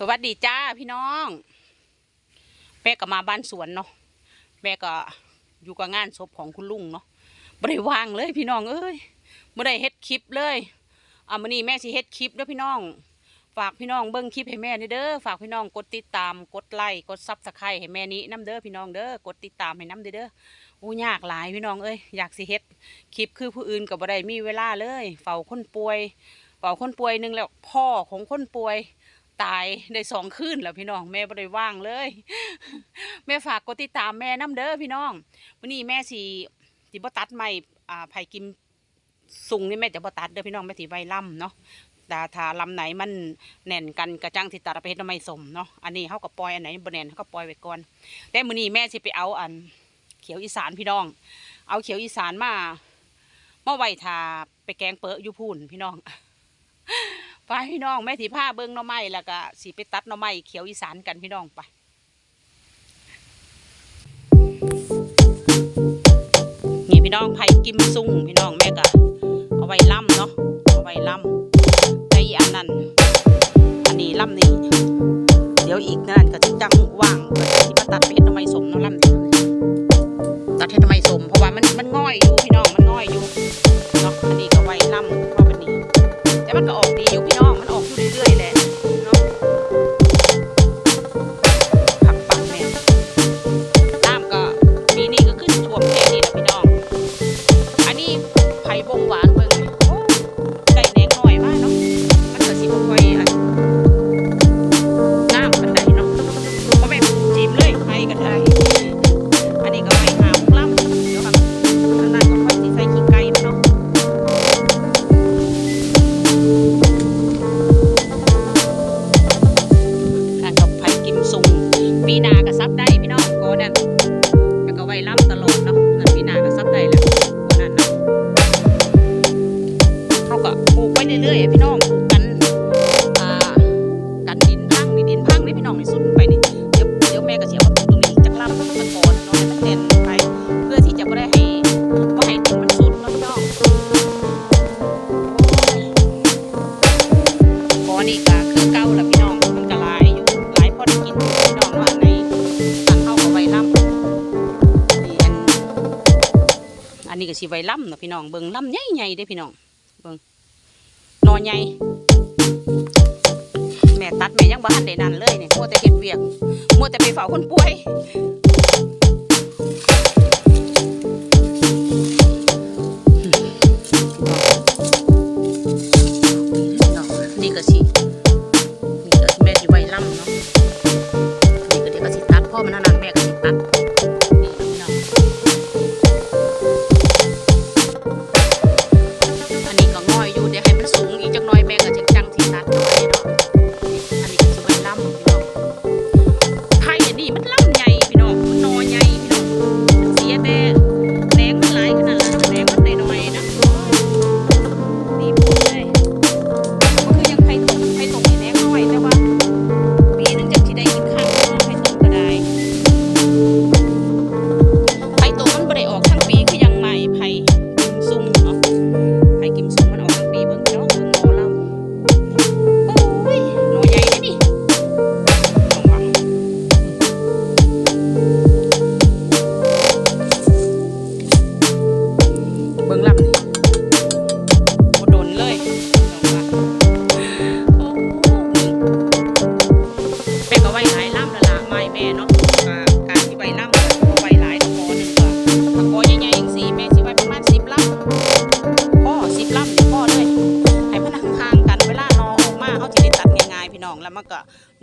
สวัสดีจ้าพี่น้อง แม่ก็มาบ้านสวนเนาะแม่ก็อยู่กับงานศพของคุณลุงเนาะบ่ได้ว่างเลยพี่น้องเอ้ยบ่ได้เฮ็ดคลิปเลยอะมื้อนี้แม่สิเฮ็ดคลิปด้อพี่น้อง ฝากพี่น้องเบิ่งคลิปให้แม่นี่เด้อฝากพี่น้องกดติดตามกดไลค์กดซับสไครต์ให้แม่นี้น้ำเด้อพี่น้องเด้อกดติดตามให้น้ำเด้อเด้อโอ้ยากหลายพี่น้องเอ้ยอยากสิเฮ็ดคลิปคือผู้อื่นก็บ่ได้มีเวลาเลย เฝ้าคนป่วยเฝ้าคนป่วยหนึ่งแล้วพ่อของคนป่วย ตายได้สองคืนแล้วพี่น้องแม่บ่ได้ว่างเลย แม่ฝากกดติดตามแม่น้ำเด้อพี่น้องวันนี้แม่สิสิบ่ตัดไม้อ่าไผ่กิมสุงนี่แม่จะบ่ตัดเด้อพี่น้องแม่สิไว้ล่ำเนาะแต่ถ้าลำไหนมันแน่นกันกระจังที่ตัดเอาไปเฮ็ดหน้ำไม้สมเนาะอันนี้เฮาก็ปล่อยอันไหนบ่แน่นเฮาก็ปล่อยไว้ก่อนแต่มื้อนี้แม่สิไปเอาอัน เขียวอีสานพี่น้อง เอาเขียวอีสานมามาไว้ทาไปแกงเปอะอยู่พูนพี่น้อง ไปพี่น้องแม่ถีผ้าเบิ้งหน่อไม้แล้วก็สีไปตัดหน่อไม้เขียวอีสานกันพี่น้องไปนี่พี่น้องไผ่กิมซุ่งพี่ แม่ก็เสียว่าปลูกตรงนี้จักลำตะกอนเนาะให้มันเด่นไป เพื่อที่จะไม่ได้ให้ไม่ให้ดินมันสุดเนาะพี่น้องโอ้ยบ่อนี่ก็คือเก่าละพี่น้องมันก็หลายอยู่หลายพอได้กินพี่น้องว่าในตันเฮาก็ไว้ล่ำนี่อันอันนี้ก็สิไว้ล่ำเนาะพี่น้องเบิ่งล่ำใหญ่ๆเด้พี่น้องเบิ่งนอใหญ่ ม่ตัดแม่ยังบ้านได้นั่นเลยนี่มัวแต่เฮ็ดเวียกมัวแต่ไปเฝ้าคนป่วยนี่ก็สิ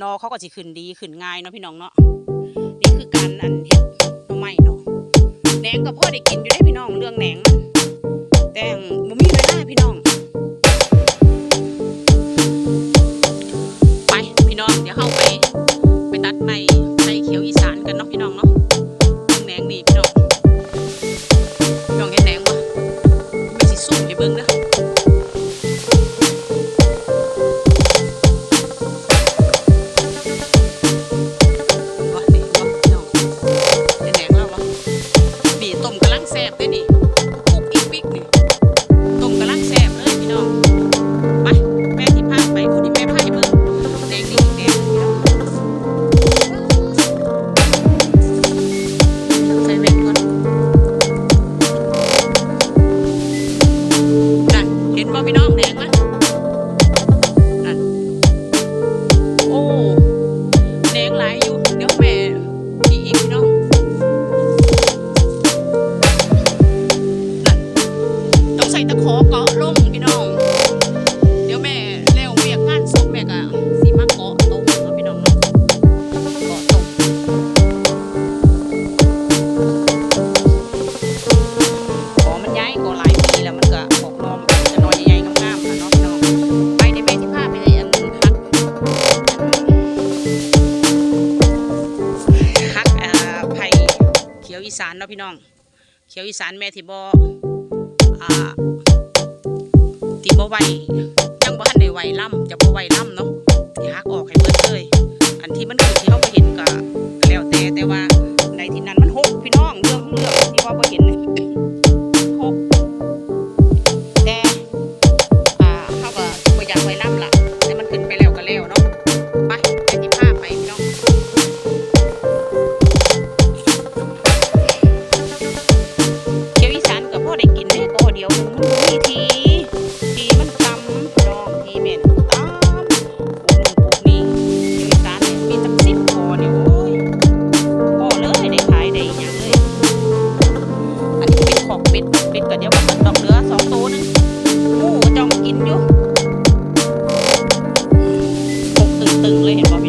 นอเขาก็สิขึ้นดีขึ้นง่ายเนาะพี่น้องเนาะนี่คือการอันเห็ดหน่อไม้เนาะแหนงกับพ่อได้กินอยู่ได้พี่น้องเรื่องแหนงมันแต่ พี่น้อง เขียวอีสานแม่ที่บ่ที่บ่ไหวยังบ่ทันได้ไหวล่ำจะบ่ไหวล่ำเนาะ อกปิดปิดก็เดี๋ยวมันดอกเหลือสองตัวนึงหมูจองกินอยู่หกตึงๆเลยเห็นปะ